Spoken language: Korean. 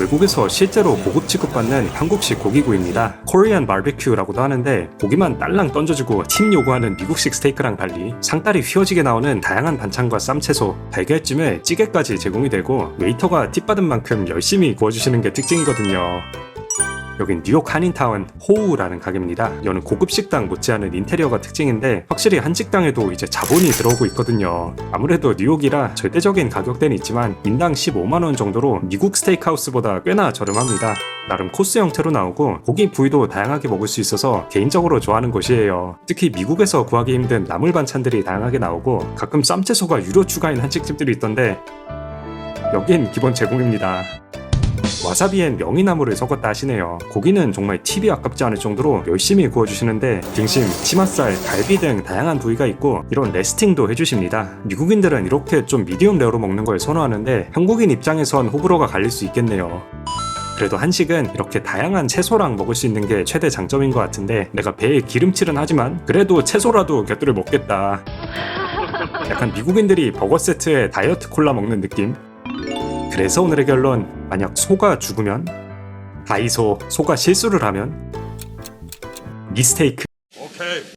외국에서 실제로 고급 취급받는 한국식 고기구이입니다. 코리안 바비큐라고도 하는데 고기만 딸랑 던져주고 팀 요구하는 미국식 스테이크랑 달리 상다리 휘어지게 나오는 다양한 반찬과 쌈채소, 달걀찜에 찌개까지 제공이 되고 웨이터가 팁 받은 만큼 열심히 구워주시는 게 특징이거든요. 여긴 뉴욕 한인타운 호우라는 가게입니다. 여는 고급 식당 못지않은 인테리어가 특징인데 확실히 한식당에도 이제 자본이 들어오고 있거든요. 아무래도 뉴욕이라 절대적인 가격대는 있지만 인당 15만 원 정도로 미국 스테이크하우스보다 꽤나 저렴합니다. 나름 코스 형태로 나오고 고기 부위도 다양하게 먹을 수 있어서 개인적으로 좋아하는 곳이에요. 특히 미국에서 구하기 힘든 나물 반찬들이 다양하게 나오고 가끔 쌈채소가 유료 추가인 한식집들이 있던데 여긴 기본 제공입니다. 와사비엔 명이나무를 섞었다 하시네요. 고기는 정말 팁이 아깝지 않을 정도로 열심히 구워주시는데 등심, 치맛살, 갈비 등 다양한 부위가 있고 이런 레스팅도 해주십니다. 미국인들은 이렇게 좀 미디움 레어로 먹는 걸 선호하는데 한국인 입장에선 호불호가 갈릴 수 있겠네요. 그래도 한식은 이렇게 다양한 채소랑 먹을 수 있는 게 최대 장점인 것 같은데 내가 배에 기름칠은 하지만 그래도 채소라도 곁들여 먹겠다. 약간 미국인들이 버거 세트에 다이어트 콜라 먹는 느낌? 그래서 오늘의 결론 만약 소가 죽으면 다이소 소가 실수를 하면 미스테이크 오케이.